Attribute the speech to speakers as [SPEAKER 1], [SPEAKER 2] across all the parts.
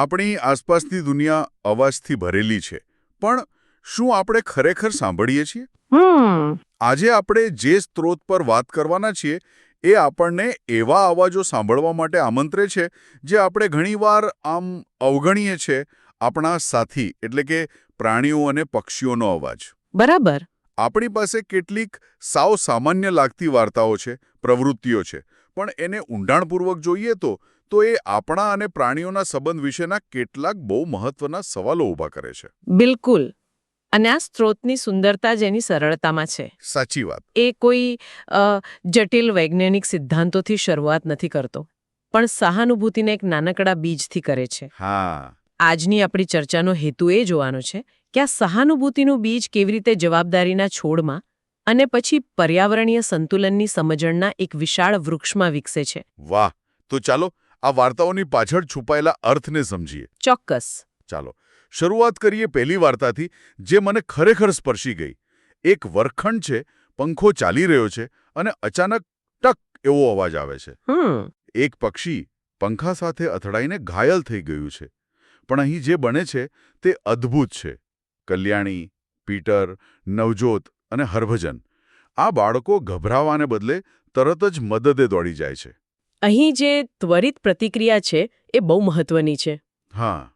[SPEAKER 1] આપણી આસપાસની દુનિયા અવાજથી ભરેલી છે. પણ શું આપણે ખરેખર સાંભળીએ છીએ? આજે આપણે જે સ્ત્રોત પર વાત કરવાના છીએ એ આપણને એવા અવાજો સાંભળવા માટે આમંત્રે છે જે આપણે ઘણીવાર આમ અવગણીએ છે આપણા સાથી એટલે કે પ્રાણીઓ અને પક્ષીઓનો અવાજ.
[SPEAKER 2] બરાબર.
[SPEAKER 1] આપણી પાસે કેટલીક સાવ સામાન્ય લાગતી વાર્તાઓ છે પ્રવૃત્તિઓ છે પણ એને ઊંડાણપૂર્વક જોઈએ તો તો એ આપણા અને પ્રાણીઓના સંબંધ વિશેના કેટલાક બહુ મહત્વના સવાલો ઊભા કરે છે.
[SPEAKER 2] બિલકુલ. અને આ સ્ત્રોતની સુંદરતા જેની સરળતામાં છે.
[SPEAKER 1] સાચી વાત.
[SPEAKER 2] એ કોઈ જટિલ વૈજ્ઞાનિક સિદ્ધાંતોથી શરૂઆત નથી કરતો. પણ સહાનુભૂતિને એક નાનકડા બીજથી કરે છે.
[SPEAKER 1] હા.
[SPEAKER 2] આજની આપણી ચર્ચાનો હેતુ એ જોવાનો છે કે આ સહાનુભૂતિનું બીજ કેવી રીતે જવાબદારીના છોડમાં અને પછી પર્યાવરણીય સંતુલનની સમજણના એક વિશાળ વૃક્ષમાં વિકસે છે.
[SPEAKER 1] વાહ! તો ચાલો આ વાર્તાઓની પાછળ છુપાયેલા અર્થને સમજીએ.
[SPEAKER 2] ચોક્કસ.
[SPEAKER 1] ચાલો શરૂઆત કરીએ પહેલી વાર્તાથી જે મને ખરેખર સ્પર્શી ગઈ. એક વરખંડ છે પંખો ચાલી રહ્યો છે અને અચાનક ટક એવો અવાજ આવે છે. એક પક્ષી પંખા સાથે અથડાઈને ઘાયલ થઈ ગયું છે. પણ અહીં જે બને છે તે અદ્ભુત છે. કલ્યાણી પીટર નવજોત અને હરભજન. આ બાળકો ગભરાવાને બદલે તરત જ મદદે દોડી જાય છે.
[SPEAKER 2] અહીં જે ત્વરિત પ્રતિક્રિયા છે એ બહુ મહત્વની છે.
[SPEAKER 1] હા.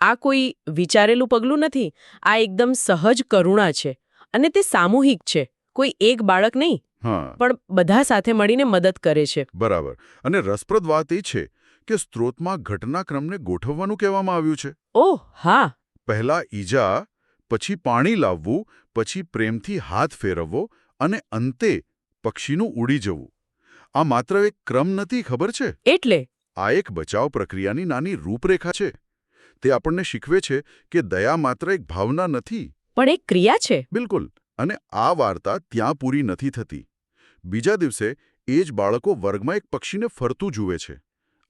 [SPEAKER 2] આ કોઈ વિચારેલું પગલું નથી આ એકદમ સહજ કરુણા છે અને તે સામૂહિક છે કોઈ એક બાળક નહીં
[SPEAKER 1] હા.
[SPEAKER 2] પણ બધા સાથે મળીને મદદ કરે છે.
[SPEAKER 1] બરાબર. અને રસપ્રદ વાત એ છે કે સ્ત્રોતમાં ઘટનાક્રમને ગોઠવવાનું કહેવામાં આવ્યું છે.
[SPEAKER 2] ઓહ હા.
[SPEAKER 1] પહેલા ઈજા પછી પાણી લાવવું પછી પ્રેમથી હાથ ફેરવવો અને અંતે પક્ષીનું ઉડી જવું. આ માત્ર એક ક્રમ નથી ખબર છે?
[SPEAKER 2] એટલે?
[SPEAKER 1] આ એક બચાવ પ્રક્રિયાની નાની રૂપરેખા છે. તે આપણને શીખવે છે કે દયા માત્ર એક ભાવના નથી.
[SPEAKER 2] પણ એક ક્રિયા છે.
[SPEAKER 1] બિલકુલ. અને આ વાર્તા ત્યાં પૂરી નથી થતી. બીજા દિવસે એ જ બાળકો વર્ગમાં એક પક્ષીને ફરતું જુએ છે.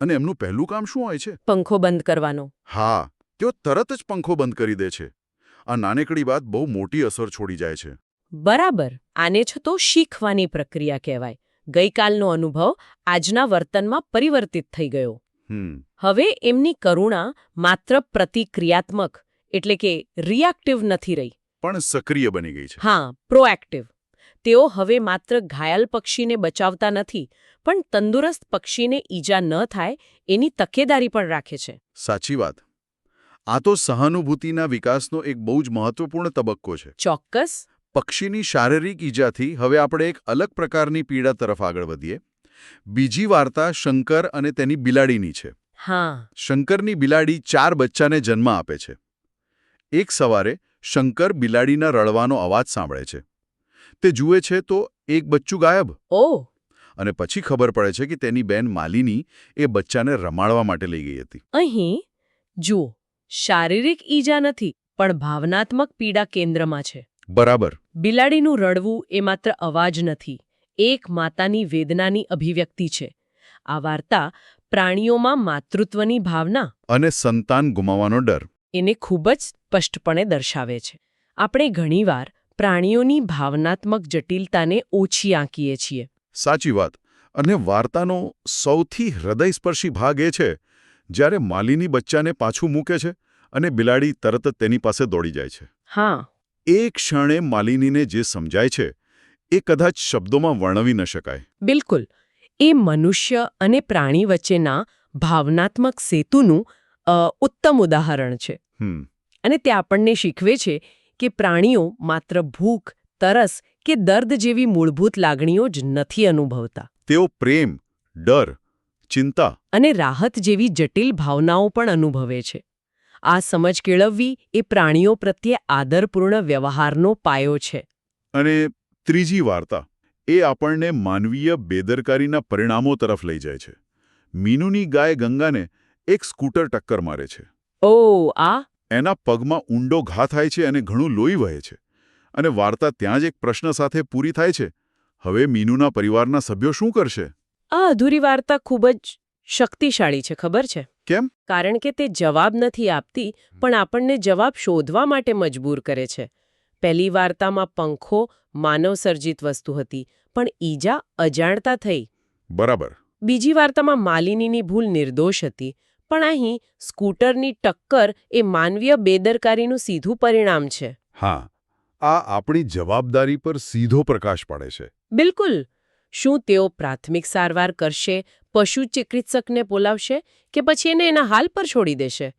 [SPEAKER 1] અને એમનું પહેલું કામ શું હોય છે?
[SPEAKER 2] પંખો બંધ કરવાનો.
[SPEAKER 1] હા તેઓ તરત જ પંખો બંધ કરી દે છે. આ નાનેકડી વાત બહુ મોટી અસર છોડી જાય છે.
[SPEAKER 2] બરાબર. આને છતો શીખવાની પ્રક્રિયા કહેવાય. ગઈકાલનો અનુભવ આજના વર્તનમાં પરિવર્તિત થઈ ગયો.
[SPEAKER 1] હમ.
[SPEAKER 2] હવે એમની કરુણા માત્ર પ્રતિક્રિયાત્મક એટલે કે રિએક્ટિવ નથી રહી.
[SPEAKER 1] પણ સક્રિય બની ગઈ છે.
[SPEAKER 2] હા પ્રોએક્ટિવ. તેઓ હવે માત્ર ઘાયલ પક્ષીને બચાવતા નથી પણ તંદુરસ્ત પક્ષીને ઈજા ન થાય એની તકેદારી પણ રાખે છે.
[SPEAKER 1] સાચી વાત. આ તો સહાનુભૂતિના વિકાસનો એક બહુ જ મહત્વપૂર્ણ તબક્કો છે.
[SPEAKER 2] ચોક્કસ.
[SPEAKER 1] પક્ષીની શારીરિક ઈજાથી હવે આપણે એક અલગ પ્રકારની પીડા તરફ આગળ વધીએ. બીજી વાર્તા શંકર અને તેની બિલાડીની છે.
[SPEAKER 2] હા.
[SPEAKER 1] શંકરની બિલાડી ચાર બચ્ચાને જન્મ આપે છે. એક સવારે શંકર બિલાડીના રડવાનો અવાજ સાંભળે છે. તે જુએ છે તો એક બચ્ચું ગાયબ.
[SPEAKER 2] ઓ.
[SPEAKER 1] અને પછી ખબર પડે છે કે તેની બેન માલિની એ બચ્ચાને રમાડવા માટે લઈ ગઈ હતી.
[SPEAKER 2] અહીં જુઓ શારીરિક ઈજા નથી પણ ભાવનાત્મક પીડા કેન્દ્રમાં છે.
[SPEAKER 1] બરાબર.
[SPEAKER 2] બિલાડીનું રડવું એ માત્ર અવાજ નથી એક માતાની વેદનાની અભિવ્યક્તિ છે. આ વાર્તા પ્રાણીઓમાં માતૃત્વની ભાવના
[SPEAKER 1] અને સંતાન ગુમાવવાનો ડર.
[SPEAKER 2] એને ખૂબ જ સ્પષ્ટપણે દર્શાવે છે. આપણે ઘણીવાર પ્રાણીઓની ભાવનાત્મક જટિલતાને ઓછી આંકીએ છીએ.
[SPEAKER 1] સાચી વાત. અને વાર્તાનો સૌથી હૃદયસ્પર્શી ભાગ એ છે જ્યારે માલિની બચ્ચાને પાછું મૂકે છે અને બિલાડી તરત જ તેની પાસે દોડી જાય છે.
[SPEAKER 2] હા
[SPEAKER 1] એ ક્ષણે માલિનીને જે સમજાય છે એ કદાચ શબ્દોમાં વર્ણવી ન શકાય.
[SPEAKER 2] બિલકુલ. એ મનુષ્ય અને પ્રાણી વચ્ચેના ભાવનાત્મક સેતુનું ઉત્તમ ઉદાહરણ છે. અને તે આપણને શીખવે છે કે પ્રાણીઓ માત્ર ભૂખ તરસ કે દર્દ જેવી મૂળભૂત લાગણીઓ જ નથી અનુભવતા.
[SPEAKER 1] તેઓ પ્રેમ ડર ચિંતા
[SPEAKER 2] અને રાહત જેવી જટિલ ભાવનાઓ પણ અનુભવે છે. આ સમજ કેળવવી એ પ્રાણીઓ પ્રત્યે આદરપૂર્ણ વ્યવહારનો પાયો છે.
[SPEAKER 1] અને ત્રીજી વાર્તા એ આપણને માનવીય બેદરકારીના પરિણામો તરફ લઈ જાય છે. મીનુની ગાય ગંગાને એક સ્કૂટર ટક્કર મારે છે.
[SPEAKER 2] ઓ આ?
[SPEAKER 1] એના પગમાં ઊંડો ઘા થાય છે અને ઘણું લોહી વહે છે. અને વાર્તા ત્યાં જ એક પ્રશ્ન સાથે પૂરી થાય છે. હવે મીનુના પરિવારના સભ્યો શું કરશે?
[SPEAKER 2] આ અધૂરી વાર્તા ખૂબ જ શક્તિશાળી છે ખબર છે?
[SPEAKER 1] કેમ?
[SPEAKER 2] કારણ કે તે જવાબ નથી આપતી પણ આપણને જવાબ શોધવા માટે મજબૂર કરે છે. પહેલી વાર્તામાં પંખો માનવસર્જિત વસ્તુ હતી પણ ઈજા અજાણતા થઈ.
[SPEAKER 1] બરાબર.
[SPEAKER 2] બીજી વાર્તામાં માલિનીની ભૂલ નિર્દોષ હતી પણ અહીં સ્કૂટરની ટક્કર એ માનવીય બેદરકારીનું સીધું પરિણામ છે.
[SPEAKER 1] હા આ આપણી જવાબદારી પર સીધો પ્રકાશ પાડે છે.
[SPEAKER 2] બિલકુલ. શું તેઓ પ્રાથમિક સારવાર કરશે પશુ ચિકિત્સકને બોલાવશે કે પછી એને એના હાલ પર છોડી દેશે?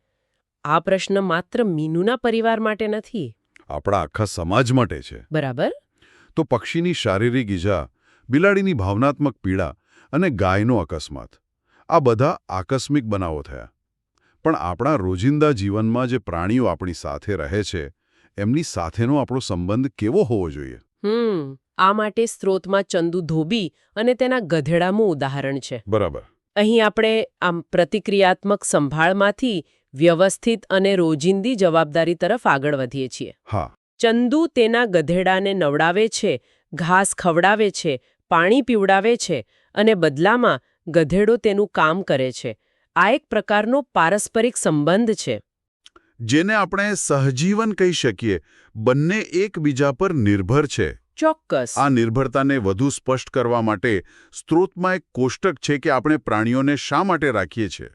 [SPEAKER 2] આ પ્રશ્ન માત્ર મીનુના પરિવાર માટે નથી.
[SPEAKER 1] આપણા આખા સમાજ માટે છે.
[SPEAKER 2] બરાબર.
[SPEAKER 1] તો પક્ષીની શારીરિક ઈજા બિલાડીની ભાવનાત્મક પીડા અને ગાયનો અકસ્માત આ બધા આકસ્મિક બનાવો થયા. પણ આપણા રોજિંદા જીવનમાં જે પ્રાણીઓ આપણી સાથે રહે છે એમની સાથેનો આપણો સંબંધ કેવો હોવો જોઈએ?
[SPEAKER 2] હમ. આ માટે સ્ત્રોતમાં ચંદુ ધોબી અને તેના ગધેડાનું ઉદાહરણ છે.
[SPEAKER 1] બરાબર.
[SPEAKER 2] અહીં આપણે આમ પ્રતિક્રિયાત્મક સંભાળમાંથી વ્યવસ્થિત અને રોજિંદી જવાબદારી તરફ આગળ વધીએ છીએ.
[SPEAKER 1] હા.
[SPEAKER 2] ચંદુ તેના ગધેડાને નવડાવે છે ઘાસ ખવડાવે છે પાણી પીવડાવે છે અને બદલામાં ગધેડો તેનું કામ કરે છે. આ એક પ્રકારનો પારસ્પરિક સંબંધ છે.
[SPEAKER 1] જેને આપણે સહજીવન કહી શકીએ. બંને એકબીજા પર નિર્ભર છે.
[SPEAKER 2] ચોક્કસ.
[SPEAKER 1] આ નિર્ભરતાને વધુ સ્પષ્ટ કરવા માટે સ્ત્રોતમાં એક કોષ્ટક છે કે આપણે પ્રાણીઓને શા માટે રાખીએ છીએ?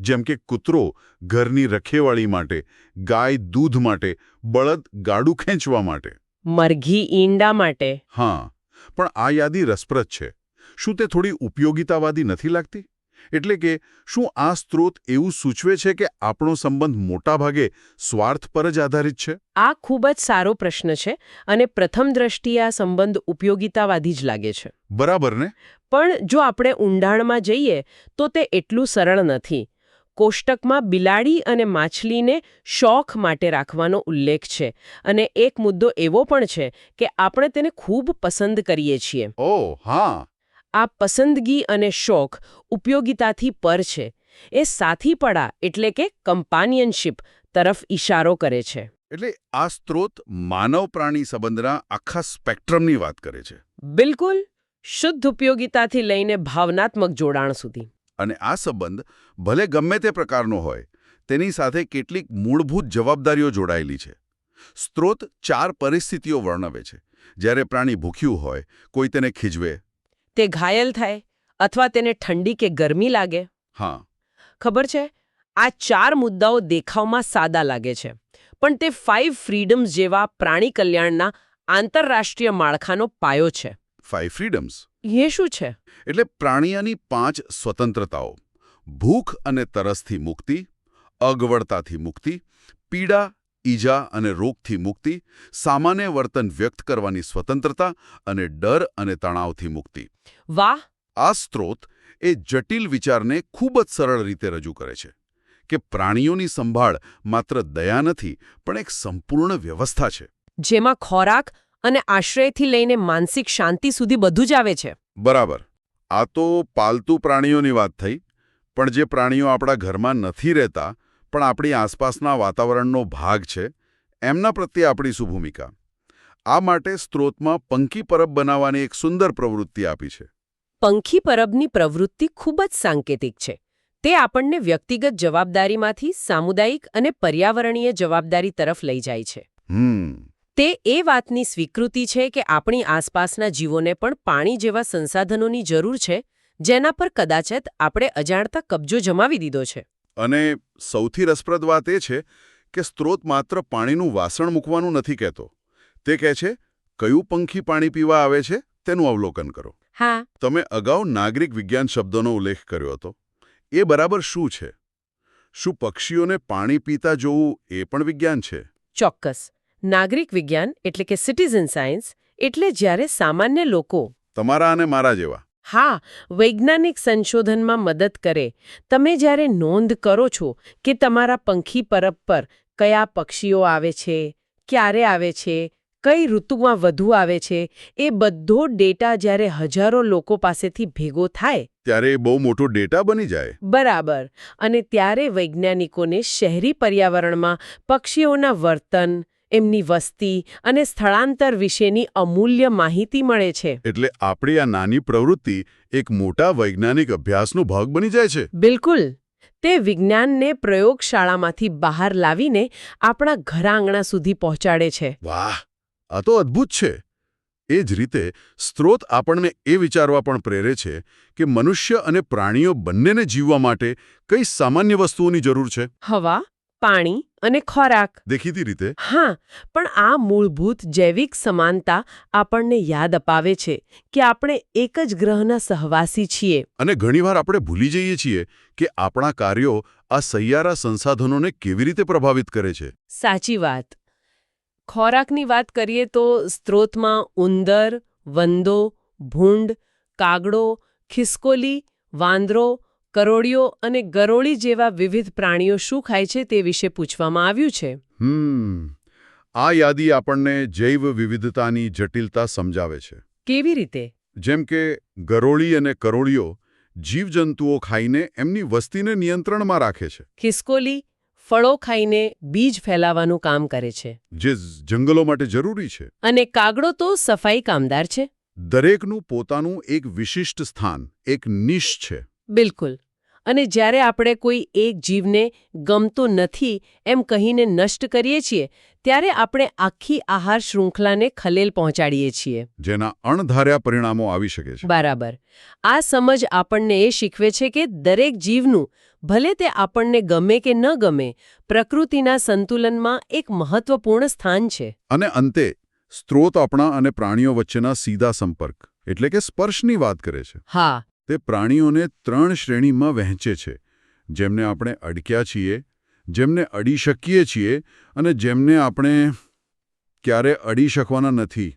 [SPEAKER 1] જેમ કે કૂતરો ઘરની રખેવાળી માટે ગાય દૂધ માટે બળદ ગાડું ખેંચવા માટે.
[SPEAKER 2] મરઘી ઈંડા માટે.
[SPEAKER 1] હા પણ આ યાદી રસપ્રદ છે. શું તે થોડી ઉપયોગિતાવાદી નથી લાગતી? એટલે કે શું આ સ્ત્રોત એવું સૂચવે છે કે આપણો સંબંધ મોટાભાગે સ્વાર્થ પર જ આધારિત છે?
[SPEAKER 2] આ ખૂબ જ સારો પ્રશ્ન છે અને પ્રથમ દ્રષ્ટિએ આ સંબંધ ઉપયોગિતાવાદી જ લાગે છે.
[SPEAKER 1] બરાબર ને?
[SPEAKER 2] પણ જો આપણે ઊંડાણમાં જઈએ તો તે એટલું સરળ નથી. કોષ્ટકમાં બિલાડી અને માછલીને શોખ માટે રાખવાનો ઉલ્લેખ છે અને એક મુદ્દો એવો પણ છે કે આપણે તેને ખૂબ પસંદ કરીએ છીએ.
[SPEAKER 1] ઓહ હા.
[SPEAKER 2] આ પસંદગી અને શોખ ઉપયોગિતાથી પર છે. એ સાથીપડા એટલે કે કમ્પાનિયનશિપ તરફ ઇશારો કરે છે.
[SPEAKER 1] એટલે આ સ્ત્રોત માનવ પ્રાણી સંબંધના આખા સ્પેક્ટ્રમની વાત કરે છે.
[SPEAKER 2] બિલકુલ. શુદ્ધ ઉપયોગિતાથી લઈને ભાવનાત્મક જોડાણ સુધી.
[SPEAKER 1] અને આ સંબંધ ભલે ગમે તે પ્રકારનો હોય તેની સાથે કેટલીક મૂળભૂત જવાબદારીઓ જોડાયેલી છે. સ્ત્રોત ચાર પરિસ્થિતિઓ વર્ણવે છે. જ્યારે પ્રાણી ભૂખ્યું હોય કોઈ તેને ખીજવે
[SPEAKER 2] તે ઘાયલ થાય અથવા તેને ઠંડી કે ગરમી લાગે?
[SPEAKER 1] હા.
[SPEAKER 2] ખબર છે? આ ચાર મુદ્દાઓ દેખાવમાં સાદા લાગે છે. પણ તે ફાઇવ ફ્રીડમ્સ જેવા પ્રાણી કલ્યાણના આંતરરાષ્ટ્રીય માળખાનો પાયો છે.
[SPEAKER 1] ફાઇવ ફ્રીડમ્સ
[SPEAKER 2] એ શું છે?
[SPEAKER 1] એટલે પ્રાણીઓની પાંચ સ્વતંત્રતાઓ. ભૂખ અને તરસથી મુક્તિ અગવડતાથી મુક્તિ પીડા ઈજા અને રોગથી મુક્તિ સામાન્ય વર્તન વ્યક્ત કરવાની સ્વતંત્રતા અને ડર અને તણાવથી મુક્તિ.
[SPEAKER 2] વાહ!
[SPEAKER 1] આ સ્ત્રોત એ જટિલ વિચારને ખૂબ જ સરળ રીતે રજૂ કરે છે કે પ્રાણીઓની સંભાળ માત્ર દયા નથી પણ એક સંપૂર્ણ વ્યવસ્થા છે.
[SPEAKER 2] જેમાં ખોરાક અને આશ્રયથી લઈને માનસિક શાંતિ સુધી બધું જ આવે છે.
[SPEAKER 1] બરાબર. આ તો પાલતુ પ્રાણીઓની વાત થઈ પણ જે પ્રાણીઓ આપણા ઘરમાં નથી રહેતા પણ આપણી આસપાસના વાતાવરણનો ભાગ છે એમના પ્રત્યે આપણી શું ભૂમિકા આ માટે સ્ત્રોતમાં પંખી પરબ બનાવવાની એક સુંદર પ્રવૃત્તિ આપી છે.
[SPEAKER 2] પંખી પરબની પ્રવૃત્તિ ખૂબ જ સાંકેતિક છે. તે આપણને વ્યક્તિગત જવાબદારીમાંથી સામુદાયિક અને પર્યાવરણીય જવાબદારી તરફ લઈ જાય છે.
[SPEAKER 1] હમ.
[SPEAKER 2] તે એ વાતની સ્વીકૃતિ છે કે આપણી આસપાસના જીવોને પણ પાણી જેવા સંસાધનોની જરૂર છે જેના પર કદાચત આપણે અજાણતા કબજો જમાવી દીધો છે.
[SPEAKER 1] અને સૌથી રસપ્રદ વાત એ છે કે સ્ત્રોત માત્ર પાણીનું વાસણ મૂકવાનું નથી કહેતો. તે કહે છે કયું પંખી પાણી પીવા આવે છે તેનું અવલોકન કરો.
[SPEAKER 2] હા.
[SPEAKER 1] તમે અગાઉ નાગરિક વિજ્ઞાન શબ્દોનો ઉલ્લેખ કર્યો હતો. એ બરાબર શું છે? શું પક્ષીઓને પાણી પીતા જોવું એ પણ વિજ્ઞાન છે?
[SPEAKER 2] ચોક્કસ. નાગરિક વિજ્ઞાન એટલે કે સિટીઝન સાયન્સ એટલે જ્યારે સામાન્ય લોકો
[SPEAKER 1] તમારા અને મારા જેવા.
[SPEAKER 2] હા વૈજ્ઞાનિક સંશોધનમાં મદદ કરે. તમે જ્યારે નોંધ કરો છો કે તમારા પંખી પરબ પર કયા પક્ષીઓ આવે છે ક્યારે આવે છે કઈ ઋતુમાં વધુ આવે છે એ બધો ડેટા જ્યારે હજારો લોકો પાસેથી ભેગો થાય.
[SPEAKER 1] ત્યારે એ બહુ મોટો ડેટા બની જાય.
[SPEAKER 2] બરાબર. અને ત્યારે વૈજ્ઞાનિકોને શહેરી પર્યાવરણમાં પક્ષીઓના વર્તન એમની વસ્તી અને સ્થળાંતર વિશેની અમૂલ્ય માહિતી મળે છે.
[SPEAKER 1] એટલે આપણી આ નાની પ્રવૃત્તિ એક મોટા વૈજ્ઞાનિક અભ્યાસનો ભાગ બની જાય છે?
[SPEAKER 2] બિલકુલ. તે વિજ્ઞાનને પ્રયોગશાળામાંથી બહાર લાવીને આપણા ઘર આંગણા સુધી પહોંચાડે છે.
[SPEAKER 1] વાહ! આ તો અદ્ભુત છે. એ જ રીતે સ્ત્રોત આપણને એ વિચારવા પણ પ્રેરે છે કે મનુષ્ય અને પ્રાણીઓ બંનેને જીવવા માટે કઈ સામાન્ય વસ્તુઓની જરૂર છે?
[SPEAKER 2] હવા પાણી અને ખોરાક.
[SPEAKER 1] દેખીતી રીતે?
[SPEAKER 2] હા પણ આ મૂળભૂત જૈવિક સમાનતા આપણને યાદ અપાવે છે કે આપણે એક જ ગ્રહના સહવાસી છીએ.
[SPEAKER 1] અને ઘણીવાર આપણે ભૂલી જઈએ છીએ કે આપણા કાર્યો આ સૈયારા સંસાધનોને કેવી રીતે પ્રભાવિત કરે છે.
[SPEAKER 2] સાચી વાત. ખોરાકની વાત કરીએ તો સ્ત્રોતમાં ઉંદર વંદો ભૂંડ કાગડો ખિસકોલી વાંદરો કરોળિયો અને ગરોળી જેવા વિવિધ પ્રાણીઓ શું ખાય છે તે વિશે પૂછવામાં આવ્યું છે.
[SPEAKER 1] હમ આ યાદી આપણને જૈવ વિવિધતાની જટિલતા સમજાવે છે.
[SPEAKER 2] કેવી રીતે?
[SPEAKER 1] જેમ કે ગરોળી અને કરોળીઓ જીવજંતુઓ ખાઈને એમની વસ્તીને નિયંત્રણમાં રાખે છે.
[SPEAKER 2] ખિસકોલી ફળો ખાઈને બીજ ફેલાવાનું કામ કરે છે.
[SPEAKER 1] જે જંગલો માટે જરૂરી છે.
[SPEAKER 2] અને કાગડો તો સફાઈ કામદાર છે.
[SPEAKER 1] દરેકનું પોતાનું એક વિશિષ્ટ સ્થાન એક નિશ છે.
[SPEAKER 2] બિલકુલ. અને જ્યારે આપણે કોઈ એક જીવને ગમતો નથી એમ કહીને નષ્ટ કરીએ છીએ ત્યારે આપણે આખી આહાર શૃંખલાને ખલેલ પહોંચાડીએ છીએ.
[SPEAKER 1] જેના અણધાર્યા પરિણામો આવી શકે છે.
[SPEAKER 2] બરાબર. આ સમજ આપણને એ શીખવે છે કે દરેક જીવનું ભલે તે આપણને ગમે કે ન ગમે પ્રકૃતિના સંતુલનમાં એક મહત્વપૂર્ણ સ્થાન છે.
[SPEAKER 1] અને અંતે સ્ત્રોત આપણા અને પ્રાણીઓ વચ્ચેના સીધા સંપર્ક એટલે કે સ્પર્શની વાત કરે છે.
[SPEAKER 2] હા.
[SPEAKER 1] તે પ્રાણીઓને ત્રણ શ્રેણીમાં વહેંચે છે. જેમને આપણે અડક્યા છીએ જેમને અડી શકીએ છીએ અને જેમને આપણે ક્યારે અડી શકવાના નથી.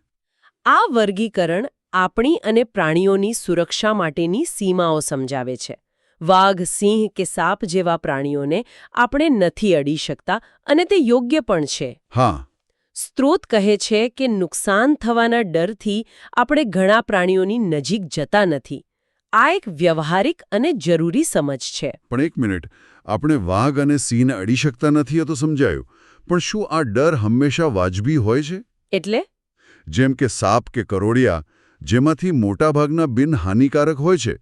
[SPEAKER 2] આ વર્ગીકરણ આપણી અને પ્રાણીઓની સુરક્ષા માટેની સીમાઓ સમજાવે છે. વાઘ સિંહ કે સાપ જેવા પ્રાણીઓને આપણે નથી અડી શકતા અને તે યોગ્ય પણ છે.
[SPEAKER 1] હા.
[SPEAKER 2] સ્ત્રોત કહે છે કે નુકસાન થવાના ડરથી આપણે ઘણા પ્રાણીઓની નજીક જતા નથી. આ એક વ્યવહારિક અને જરૂરી સમજ છે.
[SPEAKER 1] પણ એક મિનિટ. આપણે વાઘ અને સિંહને અડી શકતા નથી એ તો સમજાયું. પણ શું આ ડર હંમેશા વાજબી હોય છે?
[SPEAKER 2] એટલે?
[SPEAKER 1] જેમ કે સાપ કે કરોડિયા જેમાંથી મોટાભાગના બિનહાનિકારક હોય છે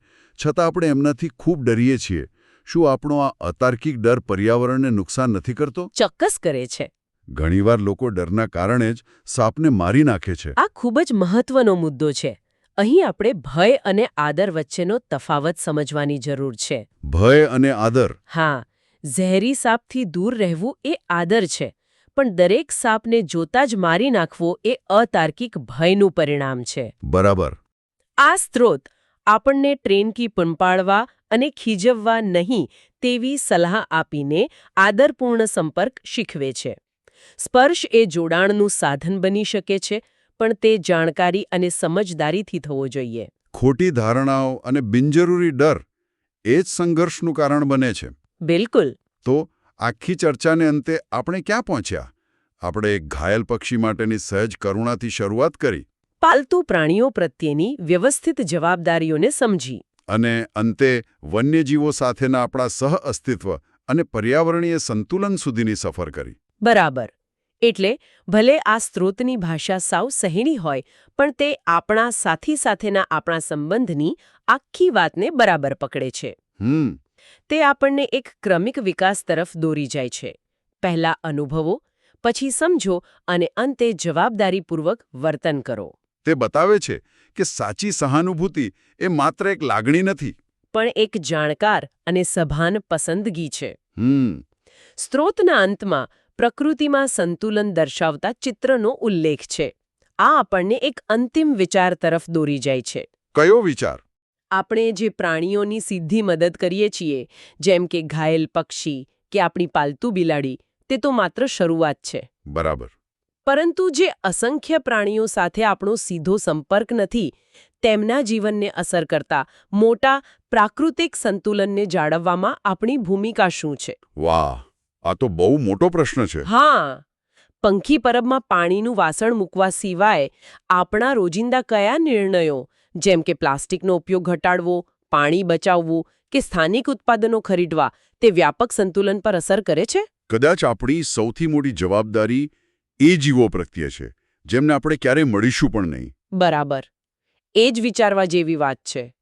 [SPEAKER 1] છતાં આપણે એમનાથી ખૂબ ડરીએ છીએ. શું આપણો આ અતાર્કિક ડર પર્યાવરણને નુકસાન નથી કરતો?
[SPEAKER 2] ચોક્કસ કરે છે.
[SPEAKER 1] ઘણીવાર લોકો ડરના કારણે જ સાપને મારી નાખે છે.
[SPEAKER 2] આ ખૂબ જ મહત્વનો મુદ્દો છે. અહીં આપણે ભય અને આદર વચ્ચેનો તફાવત સમજવાની જરૂર છે.
[SPEAKER 1] ભય અને આદર.
[SPEAKER 2] હા ઝેરી સાપથી દૂર રહેવું એ આદર છે પણ દરેક સાપને જોતા જ મારી નાખવો એ અતાર્કિક ભયનું પરિણામ છે.
[SPEAKER 1] બરાબર.
[SPEAKER 2] આ સ્ત્રોત આપણને ટ્રેનકી પંપાળવા અને ખીજવવા નહીં તેવી સલાહ આપીને આદરપૂર્ણ સંપર્ક શીખવે છે. સ્પર્શ એ જોડાણનું સાધન બની શકે છે પણ તે જાણકારી અને સમજદારીથી થવો જોઈએ.
[SPEAKER 1] ખોટી ધારણાઓ અને બિનજરૂરી ડર એ જ સંઘર્ષનું કારણ બને છે.
[SPEAKER 2] બિલકુલ.
[SPEAKER 1] તો આખી ચર્ચાને અંતે આપણે ક્યાં પહોંચ્યા? આપણે એક ઘાયલ પક્ષી માટેની સહજ કરુણાથી શરૂઆત કરી.
[SPEAKER 2] પાલતુ પ્રાણીઓ પ્રત્યેની વ્યવસ્થિત જવાબદારીઓને સમજી.
[SPEAKER 1] અને અંતે વન્યજીવો સાથેના આપણા સહ અસ્તિત્વ અને પર્યાવરણીય સંતુલન સુધીની સફર કરી.
[SPEAKER 2] બરાબર. એટલે ભલે આ સ્ત્રોતની ભાષા સાવ સહેણી હોય પણ તે આપણા સાથી સાથેના આપણા સંબંધની આખી વાતને બરાબર પકડે છે.
[SPEAKER 1] હમ.
[SPEAKER 2] તે આપણને એક ક્રમિક વિકાસ તરફ દોરી જાય છે. પહેલા અનુભવો પછી સમજો અને અંતે જવાબદારીપૂર્વક વર્તન કરો.
[SPEAKER 1] તે બતાવે છે કે સાચી સહાનુભૂતિ એ માત્ર એક લાગણી નથી.
[SPEAKER 2] પણ એક જાણકાર અને સભાન પસંદગી છે. સ્ત્રોતના અંતમાં પ્રકૃતિમાં સંતુલન દર્શાવતા ચિત્રનો ઉલ્લેખ છે. આ આપણને એક અંતિમ વિચાર તરફ દોરી જાય છે.
[SPEAKER 1] કયો વિચાર?
[SPEAKER 2] આપણે જે પ્રાણીઓની સીધી મદદ કરીએ છીએ જેમ કે ઘાયલ પક્ષી કે આપણી પાલતુ બિલાડી તે તો માત્ર શરૂઆત છે.
[SPEAKER 1] બરાબર.
[SPEAKER 2] પરંતુ જે અસંખ્ય પ્રાણીઓ સાથે આપણો સીધો સંપર્ક નથી તેમના જીવનને અસર કરતા મોટા પ્રાકૃતિક સંતુલનને જાળવવામાં આપણી ભૂમિકા શું છે?
[SPEAKER 1] વાહ! આ તો બહુ મોટો પ્રશ્ન છે.
[SPEAKER 2] હા. પંખી પરબમાં પાણીનું વાસણ મૂકવા સિવાય આપણા રોજિંદા કયા નિર્ણયો? જેમ કે પ્લાસ્ટિકનો ઉપયોગ ઘટાડવો પાણી બચાવવું કે સ્થાનિક ઉત્પાદનો ખરીદવા તે વ્યાપક સંતુલન પર અસર કરે છે?
[SPEAKER 1] કદાચ આપણી સૌથી મોટી જવાબદારી એ જીવો પ્રત્યે છે જેમને આપણે ક્યારેય મળીશું પણ નહીં.
[SPEAKER 2] બરાબર. એ જ વિચારવા જેવી વાત છે.